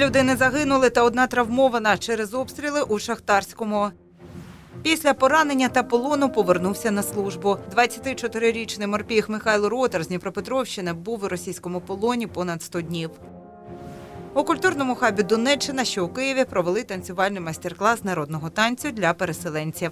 людини загинули та одна травмована через обстріли у Шахтарському. Після поранення та полону повернувся на службу. 24-річний морпіг Михайло Ротар з Дніпропетровщини був у російському полоні понад 100 днів. У культурному хабі Донеччина, що у Києві, провели танцювальний майстер-клас народного танцю для переселенців.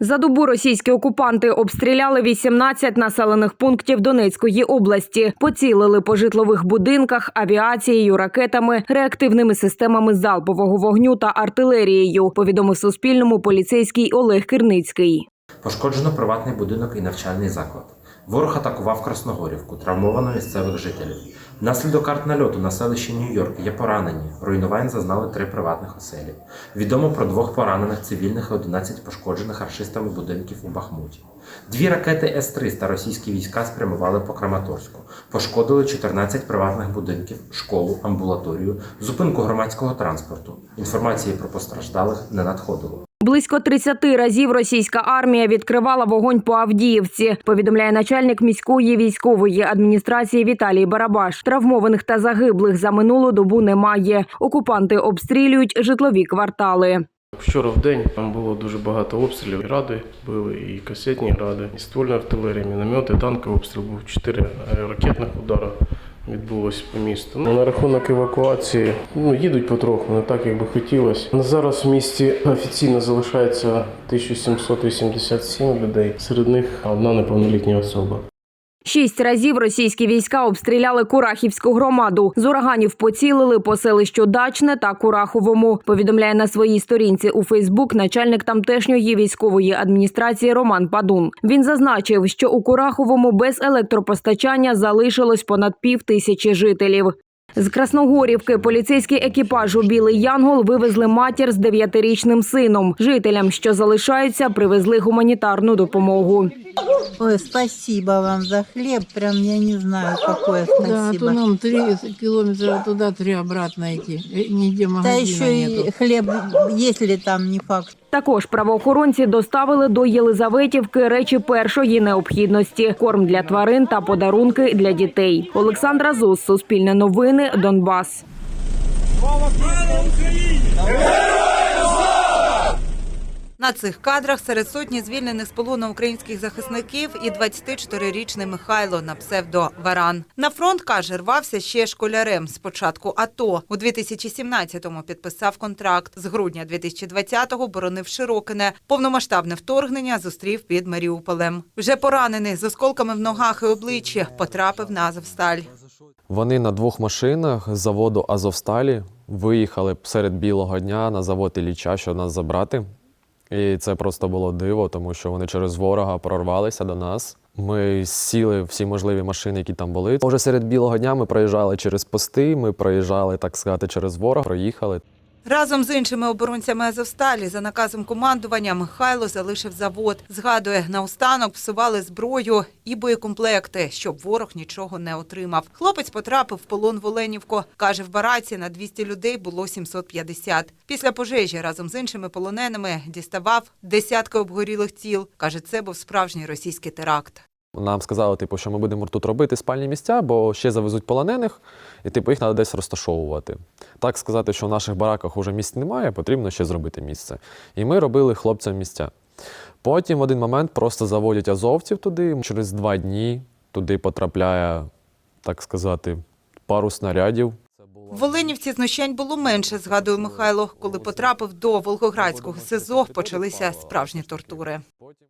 За добу російські окупанти обстріляли 18 населених пунктів Донецької області, поцілили по житлових будинках авіацією, ракетами, реактивними системами залпового вогню та артилерією. Повідомив Суспільному поліцейський Олег Кирницький. Пошкоджено приватний будинок і навчальний заклад. Ворог атакував Красногорівку, травмовано місцевих жителів. Внаслідок артнальоту на селищі Нью-Йорк є поранені. Руйнувань зазнали три приватних оселі. Відомо про двох поранених цивільних і 11 пошкоджених аршистами будинків у Бахмуті. Дві ракети С-300 російські війська спрямували по Краматорську. Пошкодили 14 приватних будинків, школу, амбулаторію, зупинку громадського транспорту. Інформації про постраждалих не надходило. Близько 30 разів російська армія відкривала вогонь по Авдіївці. Повідомляє начальник міської військової адміністрації Віталій Барабаш. Травмованих та загиблих за минулу добу немає. Окупанти обстрілюють житлові квартали. Вчора в день там було дуже багато обстрілів. І Ради били, і касетні гради, і ствольна артилерія, міномети, танковий обстріл був. Чотири ракетних удара відбулось по місту. Ну, на рахунок евакуації ну, їдуть потроху, не так, як би хотілося. Зараз в місті офіційно залишається 1787 людей. Серед них одна неповнолітня особа. Шість разів російські війська обстріляли Курахівську громаду. З ураганів поцілили по селищу Дачне та Кураховому. Повідомляє на своїй сторінці у Фейсбук начальник тамтешньої військової адміністрації Роман Падун. Він зазначив, що у Кураховому без електропостачання залишилось понад пів тисячі жителів. З Красногорівки поліцейський екіпаж у Білий Янгол вивезли матір з дев'ятирічним сином. Жителям, що залишаються, привезли гуманітарну допомогу. Ой, спасибо вам за хлеб. Прям я не знаю, какое Да, то нам три километра туда, три обратно идти. Э, Нигде Да магазина еще нету. и хлеб, если там не факт. Також правоохоронці доставили до Єлизаветівки речі першої необхідності: корм для тварин та подарунки для дітей. Олександра Зус, Суспільне новини, Донбас. На цих кадрах серед сотні звільнених з полону українських захисників і 24-річний Михайло на псевдо Варан. На фронт каже, рвався ще школярем з початку АТО. У 2017-му підписав контракт. З грудня 2020-го боронив Широкине. Повномасштабне вторгнення зустрів під Маріуполем. Вже поранений з осколками в ногах і обличчі потрапив на Азовсталь. Вони на двох машинах з заводу Азовсталі виїхали серед білого дня на завод Ілліча, щоб нас забрати. І це просто було диво, тому що вони через ворога прорвалися до нас. Ми сіли всі можливі машини, які там були. Уже серед білого дня ми проїжджали через пости, ми проїжджали, так сказати, через ворога, проїхали. Разом з іншими оборонцями Азовсталі за наказом командування Михайло залишив завод. Згадує, наостанок псували зброю і боєкомплекти, щоб ворог нічого не отримав. Хлопець потрапив в полон в Оленівку. Каже, в бараці на 200 людей було 750. Після пожежі разом з іншими полоненими діставав десятки обгорілих тіл. Каже, це був справжній російський теракт. Нам сказали, типу, що ми будемо тут робити спальні місця, бо ще завезуть полонених, і типу їх треба десь розташовувати. Так сказати, що в наших бараках вже місць немає, потрібно ще зробити місце. І ми робили хлопцям місця. Потім в один момент просто заводять азовців туди. Через два дні туди потрапляє, так сказати, пару снарядів. В Оленівці знущань було менше, згадує Михайло. Коли потрапив до Волгоградського СИЗО, почалися справжні тортури.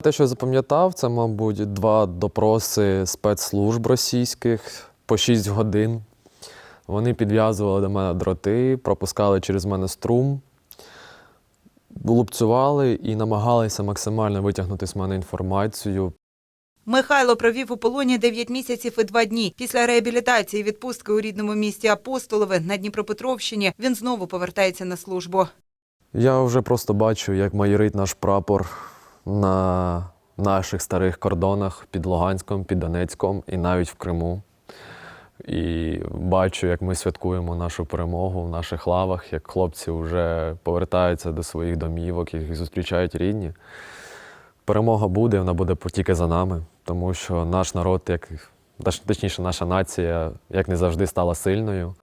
Те, що я запам'ятав, це, мабуть, два допроси спецслужб російських по 6 годин. Вони підв'язували до мене дроти, пропускали через мене струм, лупцювали і намагалися максимально витягнути з мене інформацію. Михайло провів у полоні 9 місяців і 2 дні. Після реабілітації відпустки у рідному місті Апостолове на Дніпропетровщині він знову повертається на службу. Я вже просто бачу, як майорить наш прапор на наших старих кордонах під Луганськом, під Донецьком і навіть в Криму. І бачу, як ми святкуємо нашу перемогу в наших лавах, як хлопці вже повертаються до своїх домівок, їх зустрічають рідні. Перемога буде, вона буде тільки за нами, тому що наш народ, як точ- точніше, наша нація, як не завжди, стала сильною.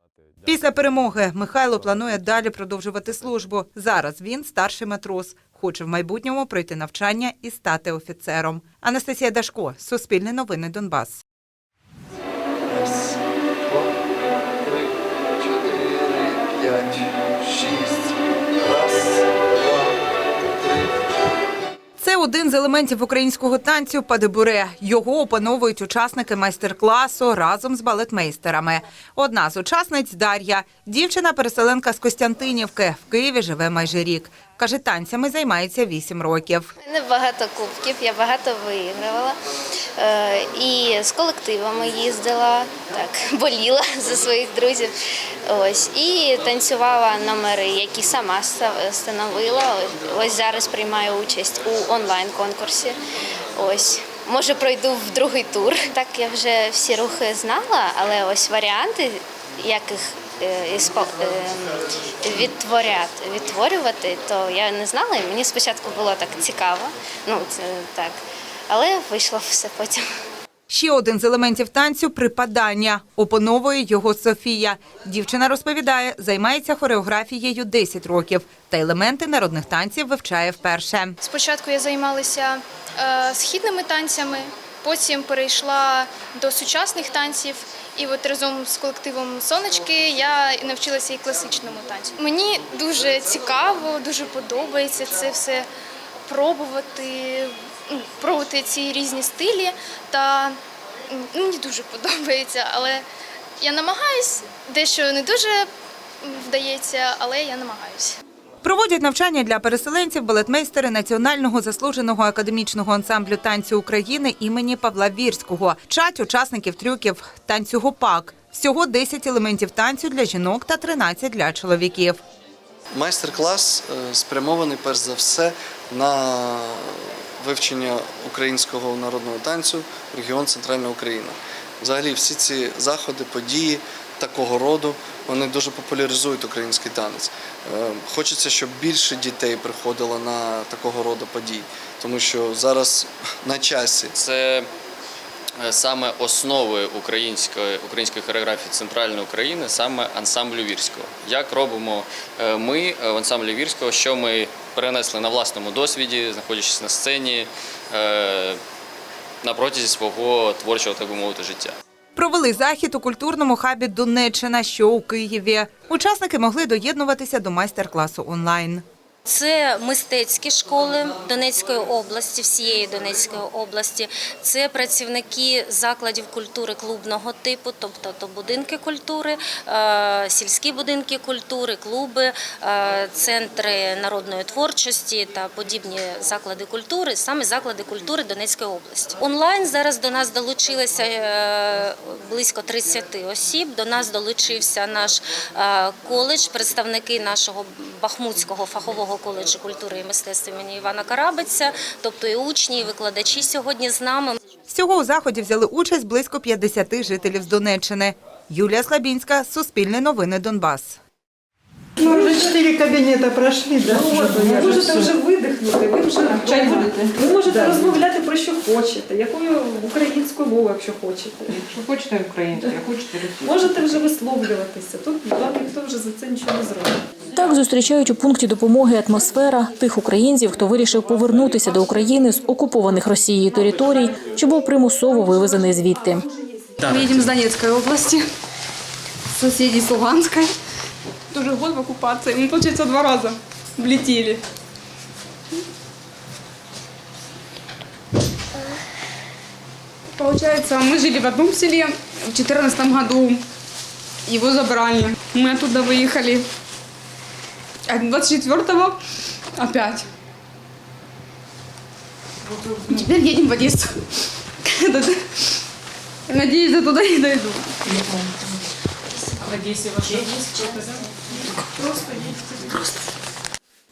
Після перемоги Михайло планує далі продовжувати службу. Зараз він старший матрос. Хоче в майбутньому пройти навчання і стати офіцером. Анастасія Дашко, Суспільне новини Донбас. Один з елементів українського танцю падебуре. Його опановують учасники майстер-класу разом з балетмейстерами. Одна з учасниць Дар'я, дівчина-переселенка з Костянтинівки. В Києві живе майже рік. Каже, танцями займається вісім років. У мене багато кубків, я багато виігрувала. Е, І з колективами їздила, так, боліла за своїх друзів. Ось. І танцювала номери, які сама становила. Ось зараз приймаю участь у онлайн-конкурсі. Ось. Може, пройду в другий тур. Так я вже всі рухи знала, але ось варіанти, як їх е, е, відтворювати, то я не знала, і мені спочатку було так цікаво. Ну, це так. Але вийшло все потім. Ще один з елементів танцю припадання. Опановує його Софія. Дівчина розповідає, займається хореографією 10 років та елементи народних танців вивчає вперше. Спочатку я займалася е, східними танцями, потім перейшла до сучасних танців. І от разом з колективом Сонечки я і навчилася і класичному танцю. Мені дуже цікаво, дуже подобається це все пробувати, пробувати ці різні стилі. Та ну, мені дуже подобається, але я намагаюсь, дещо не дуже вдається, але я намагаюся. Проводять навчання для переселенців балетмейстери Національного заслуженого академічного ансамблю танцю України імені Павла Вірського. Вчать учасників трюків танцю гопак. Всього 10 елементів танцю для жінок та 13 для чоловіків. Майстер-клас е, спрямований перш за все на вивчення українського народного танцю регіон Центральна Україна. Взагалі, всі ці заходи, події такого роду вони дуже популяризують український танець. Е, Хочеться, щоб більше дітей приходило на такого роду події, тому що зараз на часі. Це е, саме основи української, української хореографії центральної України, саме ансамблю вірського. Як робимо е, ми в ансамблі вірського, що ми перенесли на власному досвіді, знаходячись на сцені е, на протязі свого творчого, так би мовити, життя. Провели захід у культурному хабі Донеччина, що у Києві. Учасники могли доєднуватися до майстер-класу онлайн. Це мистецькі школи Донецької області, всієї Донецької області. Це працівники закладів культури клубного типу, тобто то будинки культури, е, сільські будинки культури, клуби, е, центри народної творчості та подібні заклади культури, саме заклади культури Донецької області. Онлайн зараз до нас долучилося е, близько 30 осіб. До нас долучився наш коледж, представники нашого Бахмутського фахового коледжу культури і мистецтв імені Івана Карабиця, тобто і учні, і викладачі сьогодні з нами. Всього у заході взяли участь близько 50 жителів з Донеччини. Юлія Слабінська, Суспільне новини Донбас. Ну, уже четыре кабинета прошли, да? Ви можете вже видихнути, ви вже чай будете. Ви можете розмовляти про що хочете, якою українською мовою, якщо хочете. Якщо хочете українською, хочете російською. Можете вже висловлюватися. Тут вам ніхто вже за це нічого не зробить. Так зустрічають у пункті допомоги атмосфера тих українців, хто вирішив повернутися до України з окупованих Росією територій, чи був примусово вивезений звідти. Мы едем с Донецкой области, соседей с Луганской. Тоже год в оккупации. Мы, получается, два раза влетели. Получается, мы жили в одном селе в 2014 году. Его забрали. Мы оттуда выехали. А 24-го опять. И теперь едем в Одессу. Надеюсь, до туда не дойду.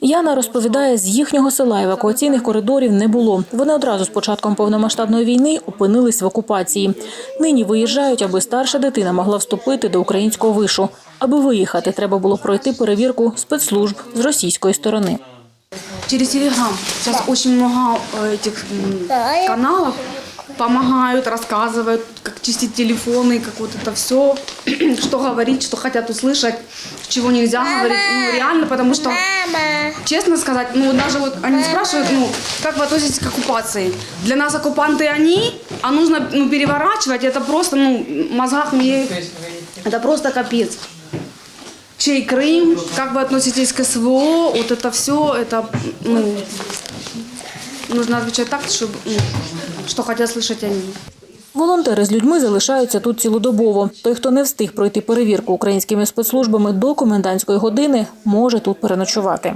Яна розповідає, з їхнього села евакуаційних коридорів не було. Вони одразу з початком повномасштабної війни опинились в окупації. Нині виїжджають, аби старша дитина могла вступити до українського вишу. Аби виїхати, треба було пройти перевірку спецслужб з російської сторони. Через Телеграм. Сейчас очень много э, этих м, каналов. помогают, рассказывают, как чистить телефоны, как вот это все, что говорить, что хотят услышать, чего нельзя говорить. Ну, реально, потому что, честно сказать, ну, даже вот они спрашивают, ну, как вы относитесь к оккупации? Для нас оккупанты они, а нужно ну, переворачивать, это просто, ну, в мозгах мне, это просто капец. Чей Крым, как вы относитесь к СВО, вот это все, это, ну, нужно отвечать так, чтобы, ну, что хотят слышать они. Волонтери з людьми залишаються тут цілодобово. Той, хто не встиг пройти перевірку українськими спецслужбами до комендантської години, може тут переночувати.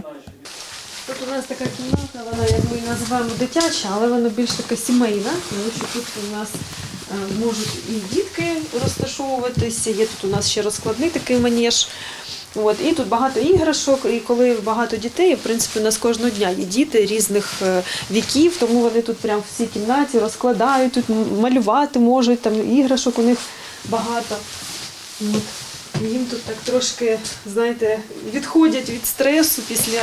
Тут у нас така кімната, вона як ми її називаємо дитяча, але вона більш така сімейна, тому що тут у нас е, можуть і дітки розташовуватися. Є тут у нас ще розкладний такий манеж. От, і тут багато іграшок, і коли багато дітей, в принципі, у нас кожного дня є діти різних е, віків, тому вони тут прямо в цій кімнаті розкладають, тут малювати можуть, там іграшок у них багато. От. Їм тут так трошки, знаєте, відходять від стресу після,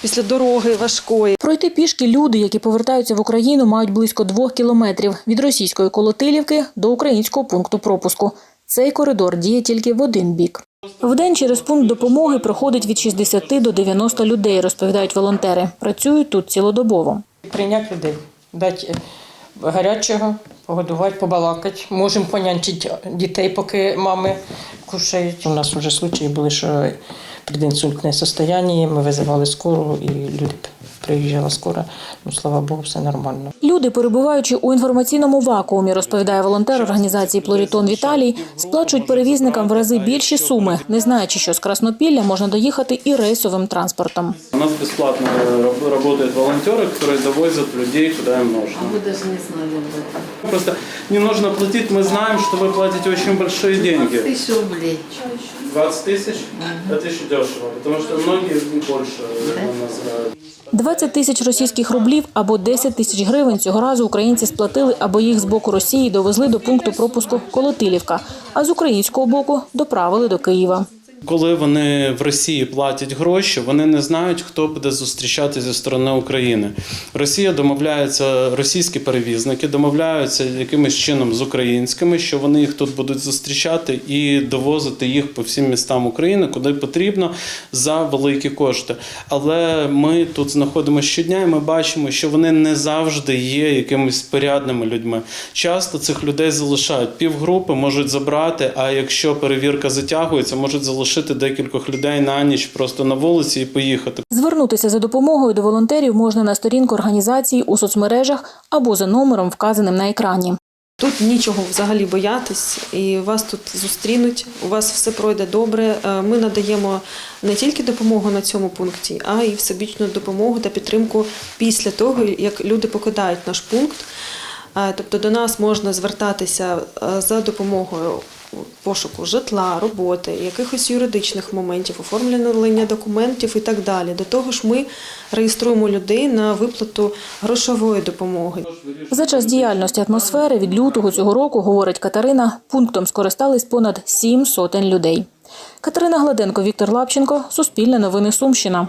після дороги важкої. Пройти пішки люди, які повертаються в Україну, мають близько двох кілометрів від російської Колотилівки до українського пункту пропуску. Цей коридор діє тільки в один бік. Вдень через пункт допомоги проходить від 60 до 90 людей, розповідають волонтери. Працюють тут цілодобово. Прийняти людей, дати е, гарячого, погодувати, побалакати. Можемо понянчити дітей, поки мами кушають. У нас вже случаї були, що предінсультне состояння, ми визивали скору і люди приїжджала скоро. Ну, слава Богу, все нормально. Люди, перебуваючи у інформаційному вакуумі, розповідає волонтер організації Плорітон Віталій, сплачують перевізникам в рази більші суми, не знаючи, що з Краснопілля можна доїхати і рейсовим транспортом. У нас бесплатно раб- работают волонтеры, которые довозят людей куда им нужно. Мы даже не знали об этом. Просто не нужно платить, мы знаем, что вы платите очень большие деньги. Тысячу рублей. 20 тысяч – это еще дешево, потому что многие больше э, называют. 20 тисяч російських рублів або 10 тисяч гривень цього разу українці сплатили, або їх з боку Росії довезли до пункту пропуску Колотилівка, а з українського боку доправили до Києва. Коли вони в Росії платять гроші, вони не знають, хто буде зустрічати зі сторони України. Росія домовляється, російські перевізники домовляються якимось чином з українськими, що вони їх тут будуть зустрічати і довозити їх по всім містам України, куди потрібно за великі кошти. Але ми тут знаходимося щодня, і ми бачимо, що вони не завжди є якимись порядними людьми. Часто цих людей залишають півгрупи, можуть забрати. А якщо перевірка затягується, можуть залишити декількох людей на ніч просто на вулиці і поїхати. Звернутися за допомогою до волонтерів можна на сторінку організації у соцмережах або за номером, вказаним на екрані. Тут нічого взагалі боятись, і вас тут зустрінуть. У вас все пройде добре. Е, Ми надаємо не тільки допомогу на цьому пункті, а й всебічну допомогу та підтримку після того, як люди покидають наш пункт. Е, Тобто до нас можна звертатися е, за допомогою пошуку житла, роботи, якихось юридичних моментів, оформлення документів і так далі. До того ж, ми реєструємо людей на виплату грошової допомоги. За час діяльності атмосфери від лютого цього року, говорить Катерина, пунктом скористались понад сім сотень людей. Катерина Гладенко, Віктор Лапченко, Суспільне новини Сумщина.